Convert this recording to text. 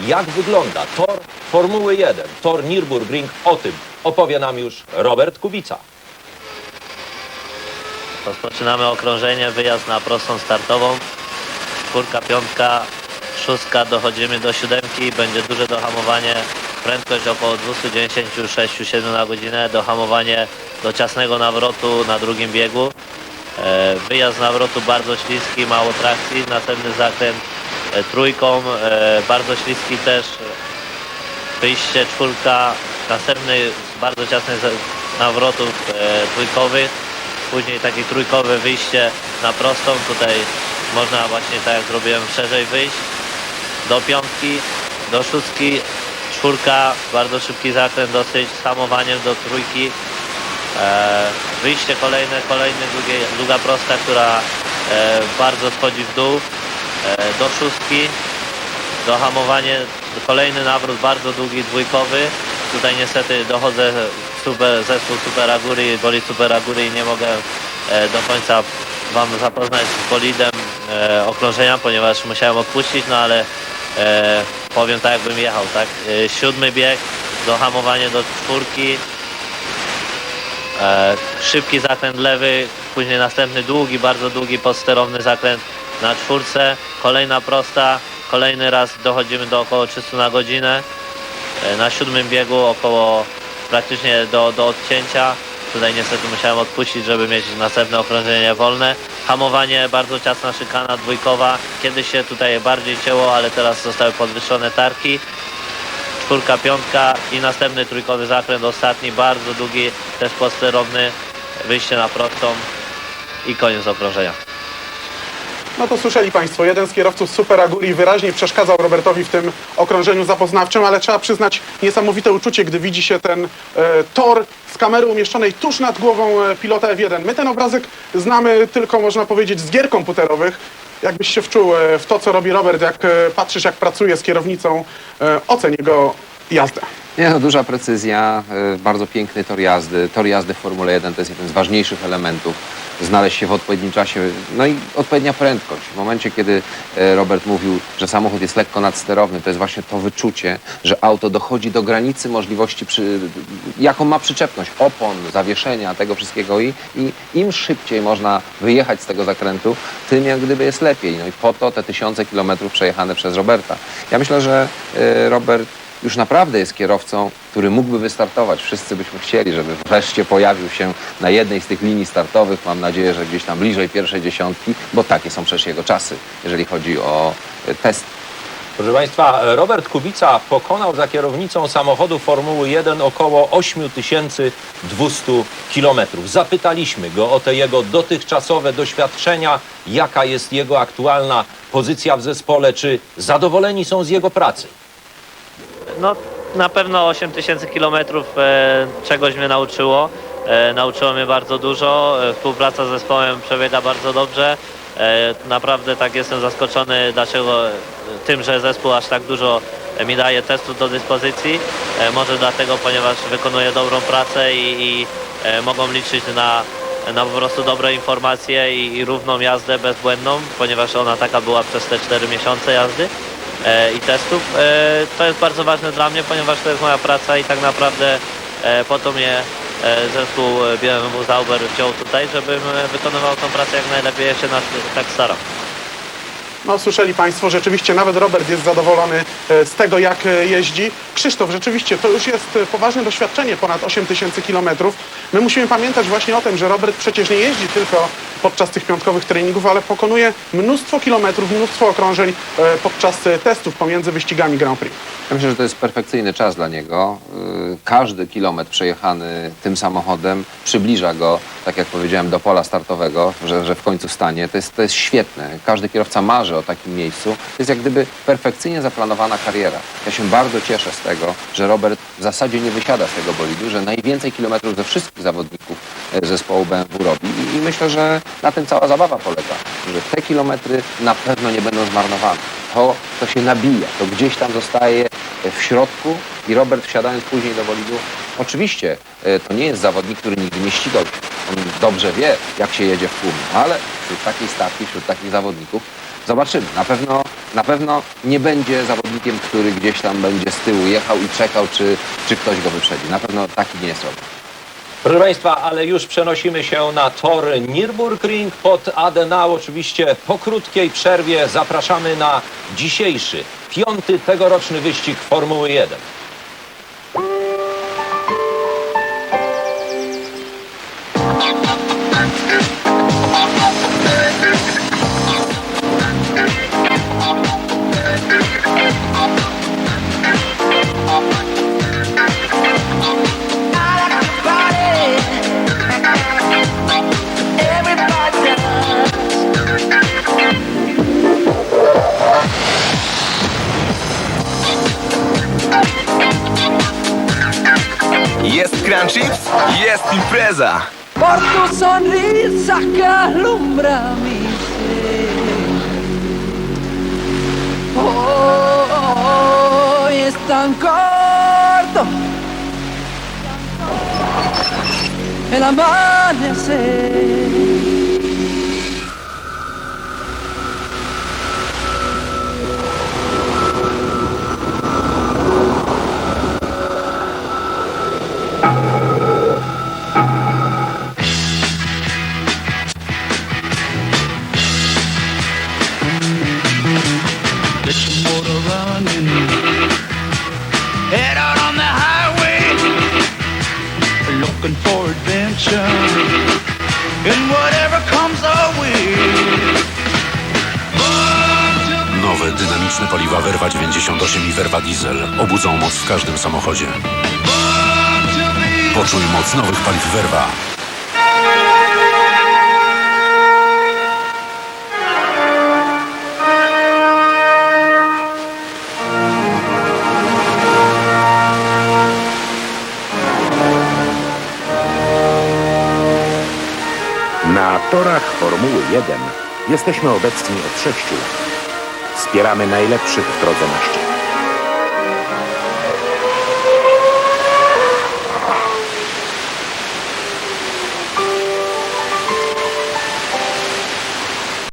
jak wygląda tor Formuły 1, tor Nürburgring. O tym opowie nam już Robert Kubica. Rozpoczynamy okrążenie, wyjazd na prostą startową. Czwórka, piątka, szóstka, dochodzimy do siódemki, będzie duże dohamowanie, prędkość około 296-7 na godzinę, dohamowanie do ciasnego nawrotu na drugim biegu. E, Wyjazd z nawrotu bardzo śliski, mało trakcji, następny zakręt trójką, e, bardzo śliski też, wyjście czwórka, następny bardzo ciasnych za- nawrotów e, trójkowych, później takie trójkowe wyjście na prostą, tutaj można właśnie tak jak zrobiłem szerzej wyjść, do piątki, do szóstki, czwórka, bardzo szybki zakręt dosyć, z hamowaniem do trójki, e, wyjście kolejne, kolejny długie, długa prosta, która e, bardzo schodzi w dół, e, do szóstki, dohamowanie, kolejny nawrót bardzo długi, dwójkowy. Tutaj niestety dochodzę super, zespół Super Agury, boli Super Agury i nie mogę e, do końca Wam zapoznać z bolidem e, okrążenia, ponieważ musiałem odpuścić, no ale e, powiem tak jakbym jechał, tak? E, siódmy bieg, dohamowanie do czwórki, e, szybki zakręt lewy, później następny długi, bardzo długi podsterowny zakręt na czwórce, kolejna prosta, kolejny raz dochodzimy do około 300 na godzinę, e, na siódmym biegu około praktycznie do, do odcięcia, tutaj niestety musiałem odpuścić, żeby mieć następne okrążenie wolne, hamowanie, bardzo ciasna szykana dwójkowa, kiedyś się tutaj bardziej cięło, ale teraz zostały podwyższone tarki, czwórka, piątka i następny trójkowy zakręt, ostatni, bardzo długi, też podsterowny, wyjście na prostą i koniec okrążenia. No to słyszeli Państwo, jeden z kierowców Super Aguri wyraźnie przeszkadzał Robertowi w tym okrążeniu zapoznawczym, ale trzeba przyznać niesamowite uczucie, gdy widzi się ten e, tor z kamery umieszczonej tuż nad głową e, pilota F1. My ten obrazek znamy tylko, można powiedzieć, z gier komputerowych. Jakbyś się wczuł e, w to, co robi Robert, jak e, patrzysz, jak pracuje z kierownicą, e, oceń jego jazdę. Nie, no, duża precyzja, y, bardzo piękny tor jazdy. Tor jazdy w Formule 1 to jest jeden z ważniejszych elementów. Znaleźć się w odpowiednim czasie, no i odpowiednia prędkość. W momencie, kiedy e, Robert mówił, że samochód jest lekko nadsterowny, to jest właśnie to wyczucie, że auto dochodzi do granicy możliwości, przy, jaką ma przyczepność, opon, zawieszenia, tego wszystkiego i, i im szybciej można wyjechać z tego zakrętu, tym jak gdyby jest lepiej. No i po to te tysiące kilometrów przejechane przez Roberta. Ja myślę, że e, Robert już naprawdę jest kierowcą, który mógłby wystartować. Wszyscy byśmy chcieli, żeby wreszcie pojawił się na jednej z tych linii startowych. Mam nadzieję, że gdzieś tam bliżej pierwszej dziesiątki, bo takie są przecież jego czasy, jeżeli chodzi o e, test. Proszę Państwa, Robert Kubica pokonał za kierownicą samochodu Formuły 1 około 8200 kilometrów. Zapytaliśmy go o te jego dotychczasowe doświadczenia, jaka jest jego aktualna pozycja w zespole, czy zadowoleni są z jego pracy. No na pewno 8000 kilometrów e, czegoś mnie nauczyło. E, nauczyło mnie bardzo dużo. E, współpraca z zespołem przebiega bardzo dobrze. Naprawdę tak jestem zaskoczony, dlaczego tym, że zespół aż tak dużo mi daje testów do dyspozycji. Może dlatego, ponieważ wykonuję dobrą pracę i, i mogą liczyć na, na po prostu dobre informacje i, i równą jazdę bezbłędną, ponieważ ona taka była przez te 4 miesiące jazdy i testów. E, to jest bardzo ważne dla mnie, ponieważ to jest moja praca i tak naprawdę e, po to mnie e, zespół e, BMW Zauber wziął tutaj, żebym e, wykonywał tą pracę jak najlepiej. Ja się tak staram. No, słyszeli Państwo, rzeczywiście nawet Robert jest zadowolony e, z tego, jak e, jeździ. Krzysztof, rzeczywiście to już jest e, poważne doświadczenie, ponad 8 tysięcy kilometrów. My musimy pamiętać właśnie o tym, że Robert przecież nie jeździ tylko podczas tych piątkowych treningów, ale pokonuje mnóstwo kilometrów, mnóstwo okrążeń podczas testów pomiędzy wyścigami Grand Prix. Ja myślę, że to jest perfekcyjny czas dla niego. Każdy kilometr przejechany tym samochodem przybliża go, tak jak powiedziałem, do pola startowego, że, że w końcu stanie. To jest, to jest świetne. Każdy kierowca marzy o takim miejscu. To jest jak gdyby perfekcyjnie zaplanowana kariera. Ja się bardzo cieszę z tego, że Robert w zasadzie nie wysiada z tego bolidu, że najwięcej kilometrów ze wszystkich zawodników e, zespołu BMW robi. I, I myślę, że na tym cała zabawa polega, że te kilometry na pewno nie będą zmarnowane. To, to się nabija, to gdzieś tam zostaje w środku i Robert wsiadając później do bolidu, oczywiście e, to nie jest zawodnik, który nigdy nie ścigał się. On dobrze wie, jak się jedzie w tłumie, ale wśród takiej stawki, wśród takich zawodników zobaczymy. Na pewno Na pewno nie będzie zawodnikiem, który gdzieś tam będzie z tyłu jechał i czekał, czy, czy ktoś go wyprzedzi. Na pewno taki nie jest Robert. Proszę Państwa, ale już przenosimy się na tor Nürburgring pod Adenau. Oczywiście po krótkiej przerwie zapraszamy na dzisiejszy, piąty tegoroczny wyścig Formuły 1. Jest Crunch Chips, jest impreza! por tu sonrisa que alumbra mi ser. Hoy es tan corto el amanecer. Adventure. And whatever comes our way. Nowe, dynamiczne paliwa Verva 98 i Verva Diesel obudzą moc w każdym samochodzie. Poczuj moc nowych paliw Verva. Torach Formuły 1 jesteśmy obecni od 6 lat. Wspieramy najlepszych w drodze na szczyt.